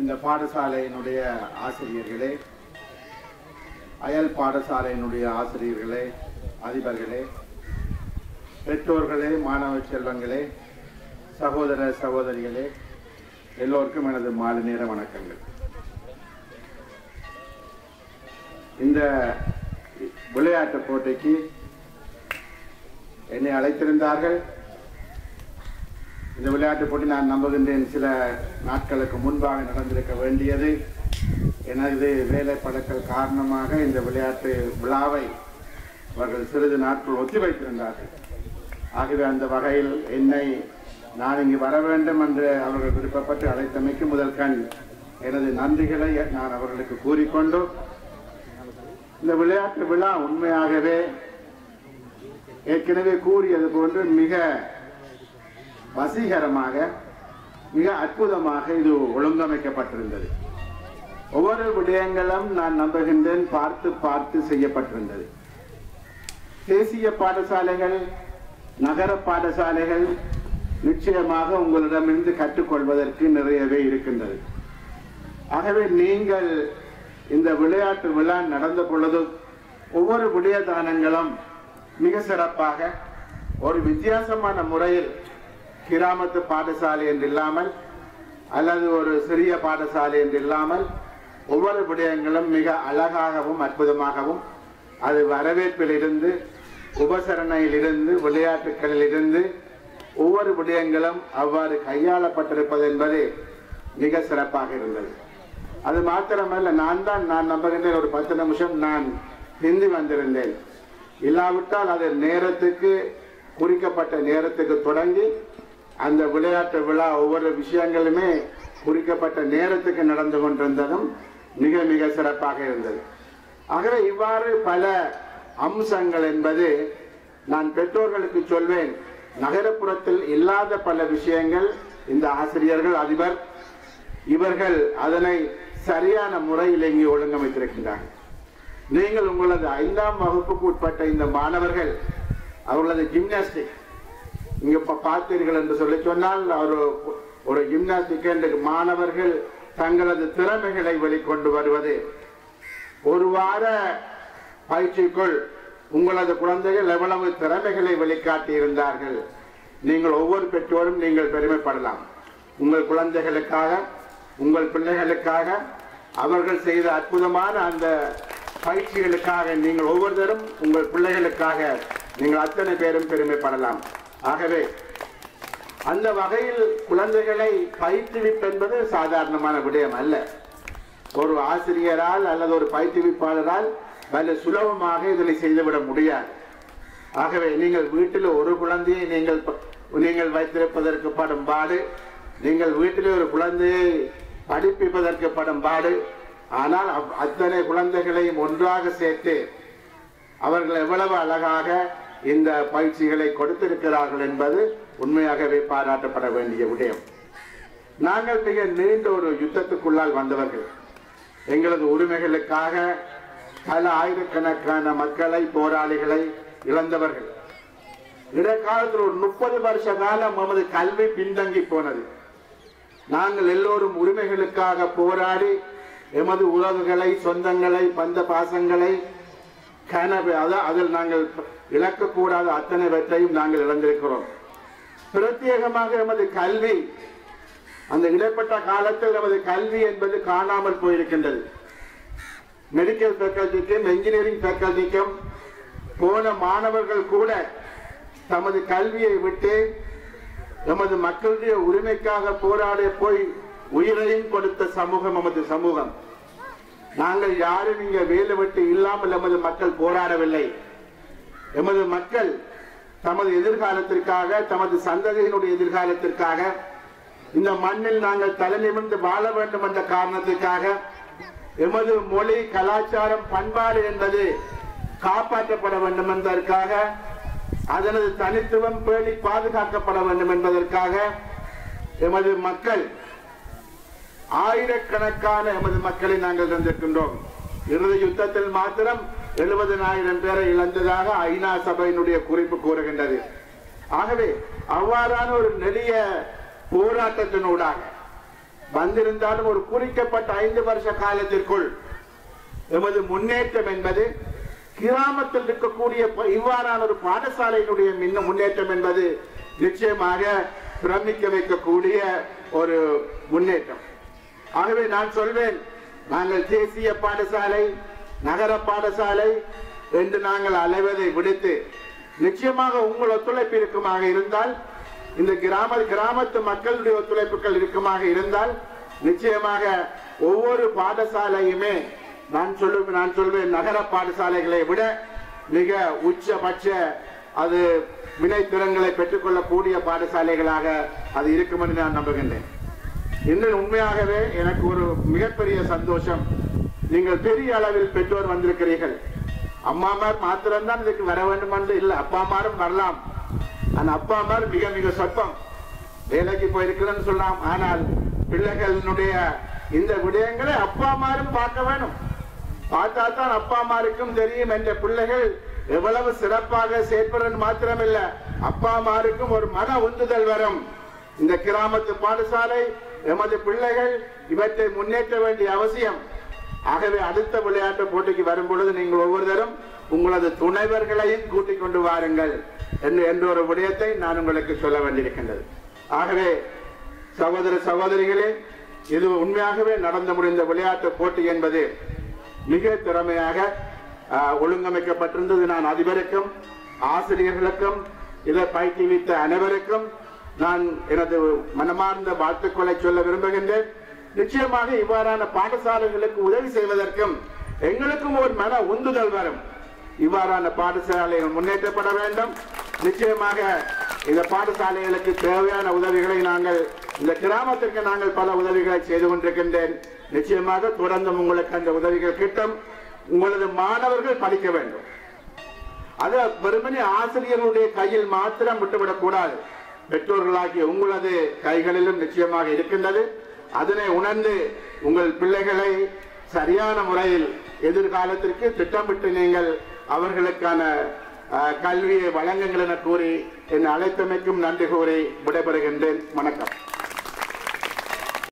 இந்த பாடசாலையினுடைய ஆசிரியர்களே அயல் பாடசாலையினுடைய ஆசிரியர்களே அதிபர்களே பெற்றோர்களே மாணவ செல்வங்களே சகோதர சகோதரிகளே எல்லோருக்கும் எனது மாலை நேர வணக்கங்கள். இந்த விளையாட்டு போட்டிக்கு என்னை அழைத்திருந்தார்கள். இந்த விளையாட்டு போட்டி நான் நம்புகின்றேன். சில நாட்களுக்கு முன்பாக நடந்திருக்க வேண்டியது. எனது வேலை பழக்கல் காரணமாக இந்த விளையாட்டு விழாவை அவர்கள் சிறிது நாட்கள் ஒத்திவைத்திருந்தார்கள் ஆகவே அந்த வகையில் என்னை நான் இங்கு வர வேண்டும் என்று அவர்கள் விருப்பப்பட்டு அழைத்தமைக்கு முதல் கண் எனது நன்றிகளை நான் அவர்களுக்கு கூறிக்கொண்டு இந்த விளையாட்டு விழா உண்மையாகவே ஏற்கனவே கூறியது போன்று மிக வசீகரமாக மிக அற்புதமாக இது ஒழுங்கமைக்கப்பட்டிருந்தது. ஒவ்வொரு விடயங்களும் நான் நம்புகின்றேன் பார்த்து பார்த்து செய்யப்பட்டிருந்தது. தேசிய பாடசாலைகள் நகர பாடசாலைகள் நிச்சயமாக உங்களிடமிருந்து கற்றுக்கொள்வதற்கு நிறையவே இருக்கின்றது. ஆகவே நீங்கள் இந்த விளையாட்டு விழா நடந்த பொழுது ஒவ்வொரு விடயதானங்களும் மிக சிறப்பாக ஒரு வித்தியாசமான முறையில் கிராமத்து பாடசாலை என்று இல்லாமல் அல்லது ஒரு சிறிய பாடசாலை என்று இல்லாமல் ஒவ்வொரு விடயங்களும் மிக அழகாகவும் அற்புதமாகவும் அது வரவேற்பிலிருந்து உபசரணையிலிருந்து விளையாட்டுகளிலிருந்து ஒவ்வொரு விடயங்களும் அவ்வாறு கையாளப்பட்டிருப்பது என்பது மிக சிறப்பாக இருந்தது. அது மாத்திரமல்ல நான் தான் நான் நம்புகின்றேன் ஒரு பத்து நிமிஷம் நான் ஹிந்தி வந்திருந்தேன். இல்லாவிட்டால் அது நேரத்துக்கு குறிக்கப்பட்ட நேரத்துக்கு தொடங்கி அந்த விளையாட்டு விழா ஒவ்வொரு விஷயங்களுமே குறிக்கப்பட்ட நேரத்துக்கு நடந்து கொண்டிருந்ததும் மிக மிக சிறப்பாக இருந்தது. ஆகவே இவ்வாறு பல அம்சங்கள் என்பது நான் பெற்றோர்களுக்கு சொல்வேன். நகரப்புறத்தில் இல்லாத பல விஷயங்கள் இந்த ஆசிரியர்கள் அதிபர் இவர்கள் அதனை சரியான முறையில் இங்கே ஒழுங்கமைத்திருக்கின்றார்கள். நீங்கள் உங்களது ஐந்தாம் வகுப்புக்கு உட்பட்ட இந்த மாணவர்கள் அவர்களது ஜிம்னாஸ்டிக் இங்க பார்த்தீர்கள் என்று சொல்லி சொன்னால் ஒரு ஒரு ஜிம்னாஸ்டிக் மாணவர்கள் தங்களது திறமைகளை வெளிக்கொண்டு வருவது. ஒரு வார பயிற்சிக்குள் உங்களது குழந்தைகள் எவ்வளவு திறமைகளை வெளிக்காட்டி இருந்தார்கள்? நீங்கள் ஒவ்வொரு பெற்றோரும் நீங்கள் பெருமைப்படலாம். உங்கள் குழந்தைகளுக்காக உங்கள் பிள்ளைகளுக்காக அவர்கள் செய்த அற்புதமான அந்த பயிற்சிகளுக்காக நீங்கள் ஒவ்வொருத்தரும் உங்கள் பிள்ளைகளுக்காக நீங்கள் அத்தனை பேரும் பெருமைப்படலாம். ஆகவே அந்த வகையில் குழந்தைகளை பயிற்றுவிப்பென்பது சாதாரணமான விடயம் அல்ல. ஒரு ஆசிரியரால் அல்லது ஒரு பயிற்றுவிப்பாளரால் வல்ல சுலபமாக இதனை செய்துவிட முடியாது. ஆகவே நீங்கள் வீட்டில் ஒரு குழந்தையை நீங்கள் ப- நீங்கள் வைத்திருப்பதற்கு படும் பாடு நீங்கள் வீட்டில் ஒரு குழந்தையை படிப்பிப்பதற்கு படும் பாடு ஆனால் அத்தனை குழந்தைகளையும் ஒன்றாக சேர்த்து அவர்கள் எவ்வளவு அழகாக இந்த பயிற்சிகளை கொடுத்திருக்கிறார்கள் என்பது உண்மையாகவே பாராட்டப்பட வேண்டிய விடயம். நாங்கள் மிக நீண்ட ஒரு யுத்தத்துக்குள்ளால் வந்தவர்கள். எங்களது உரிமைகளுக்காக பல ஆயிரக்கணக்கான மக்களை போராளிகளை இழந்தவர்கள். இடைக்காலத்தில் ஒரு முப்பது வருஷ காலம் நமது கல்வி பின்தங்கி போனது. நாங்கள் எல்லோரும் உரிமைகளுக்காக போராடி எமது உறவுகளை சொந்தங்களை பந்த பாசங்களை கனவு அதில் நாங்கள் இழக்கக்கூடாத அத்தனை வெற்றையும் நாங்கள் இழந்திருக்கிறோம் பிரத்யேகமாக எமது கல்வி அந்த இடைப்பட்ட காலத்தில் நமது கல்வி என்பது காணாமல் போயிருக்கின்றது மெடிக்கல் ஃபேக்கல்டிக்கும் என்ஜினியரிங் ஃபேக்கல்டிக்கும் போன மாணவர்கள் கூட தமது கல்வியை விட்டு நமது மக்களுடைய உரிமைக்காக போராட போய் உயிரையும் கொடுத்த சமூகம் நமது சமூகம் நாங்கள் யாரும் இங்க வேலை விட்டு இல்லாமல் எமது மக்கள் போராடவில்லை. எமது மக்கள் தமது எதிர்காலத்திற்காக தமது சந்ததியினுடைய எதிர்காலத்திற்காக இந்த மண்ணில் நாங்கள் தலைநிமிர்ந்து வாழ வேண்டும் என்ற காரணத்திற்காக எமது மொழி கலாச்சாரம் பண்பாடு என்பது காப்பாற்றப்பட வேண்டும் என்பதற்காக அதனது தனித்துவம் பேணி பாதுகாக்கப்பட வேண்டும் என்பதற்காக எமது மக்கள் ஆயிரக்கணக்கான எமது மக்களை நாங்கள் தந்திருக்கின்றோம். இறுதி யுத்தத்தில் மாத்திரம் எழுபதனாயிரம் பேரை இழந்ததாக ஐநா சபையினுடைய குறிப்பு கூறுகின்றது. ஆகவே அவ்வாறான ஒரு நெளிய போராட்டத்தினூடாக வந்திருந்தாலும் ஒரு குறிக்கப்பட்ட ஐந்து வருஷ காலத்திற்குள் எமது முன்னேற்றம் என்பது கிராமத்தில் இருக்கக்கூடிய இவ்வாறான ஒரு பாடசாலையினுடைய மின்ன முன்னேற்றம் என்பது நிச்சயமாக பிரமிக்க வைக்கக்கூடிய ஒரு முன்னேற்றம். ஆகவே நான் சொல்வேன் நாங்கள் தேசிய பாடசாலை நகர பாடசாலை என்று நாங்கள் அலைவதை விடுத்து நிச்சயமாக உங்கள் ஒத்துழைப்பு இருக்குமாக இருந்தால் இந்த கிராம கிராமத்து மக்களுடைய ஒத்துழைப்புகள் இருக்குமாக இருந்தால் நிச்சயமாக ஒவ்வொரு பாடசாலையுமே நான் சொல்லுவேன் நான் சொல்வேன் நகர பாடசாலைகளை விட மிக உச்சபட்ச அது வினைத்திறன்களை பெற்றுக்கொள்ளக்கூடிய பாடசாலைகளாக அது இருக்கும் என்று நான் நம்புகின்றேன். இன்னும் உண்மையாகவே எனக்கு ஒரு மிகப்பெரிய சந்தோஷம். நீங்கள் பெரிய அளவில் பெற்றோர் வந்திருக்கிறீர்கள். அம்மாமார் மாத்திரம்தான் இதுக்கு வர வேண்டும் என்று இல்லை. அப்பா அம்மாரும் வரலாம். அந்த அப்பா அம்மார் மிக மிக சொற்பம். வேலைக்கு போயிருக்கிறேன்னு சொல்லலாம் ஆனால் பிள்ளைகளினுடைய இந்த விடயங்களை அப்பா அம்மாரும் பார்க்க வேணும். பார்த்தா தான் அப்பா அம்மாருக்கும் தெரியும் என்ற பிள்ளைகள் எவ்வளவு சிறப்பாக செயற்படுறது மாத்திரமில்லை. அப்பா அம்மாருக்கும் ஒரு மன உந்துதல் வரும். இந்த கிராமத்து பாடசாலை எமது பிள்ளைகள் இவற்றை முன்னேற்ற வேண்டிய அவசியம். ஆகவே அடுத்த விளையாட்டு போட்டிக்கு வரும் பொழுது நீங்கள் ஒவ்வொருத்தரும் உங்களது துணைவர்களையும் கூட்டிக் கொண்டு வாருங்கள் என்று என்ற ஒரு விடயத்தை நான் உங்களுக்கு சொல்ல வேண்டியிருக்கின்றது ஆகவே சகோதர சகோதரிகளே இது உண்மையாகவே நடந்து முடிந்த விளையாட்டு போட்டி என்பது மிக திறமையாக ஒழுங்கமைக்கப்பட்டிருந்தது. நான் அதிபருக்கும் ஆசிரியர்களுக்கும் இதை பயிற்றுவித்த அனைவருக்கும் நான் எனது மனமார்ந்த வாழ்த்துக்களை சொல்ல விரும்புகின்றேன். நிச்சயமாக இவ்வாறான பாடசாலைகளுக்கு உதவி செய்வதற்கும் எங்களுக்கும் ஒரு மன உந்துதல் வரும். இவ்வாறான பாடசாலைகள் முன்னேற்றப்பட வேண்டும். நிச்சயமாக இந்த பாடசாலைகளுக்கு தேவையான உதவிகளை நாங்கள் இந்த கிராமத்திற்கு நாங்கள் பல உதவிகளை செய்து கொண்டிருக்கின்றேன். நிச்சயமாக தொடர்ந்து உங்களுக்கு அந்த உதவிகள் கிட்டும். உங்களது மாணவர்கள் படிக்க வேண்டும். அது வெறுமனே ஆசிரியர்களுடைய கையில் மாத்திரம் விட்டுவிடக் கூடாது. பெற்றோர்களாகிய உங்களது கைகளிலும் நிச்சயமாக இருக்கின்றது. அதனை உணர்ந்து உங்கள் பிள்ளைகளை சரியான முறையில் எதிர்காலத்திற்கு திட்டமிட்டு நீங்கள் அவர்களுக்கான கல்வியை வழங்குங்கள் என கூறி என் அழைத்தமைக்கும் நன்றி கூறி விடைபெறுகின்றேன். வணக்கம்.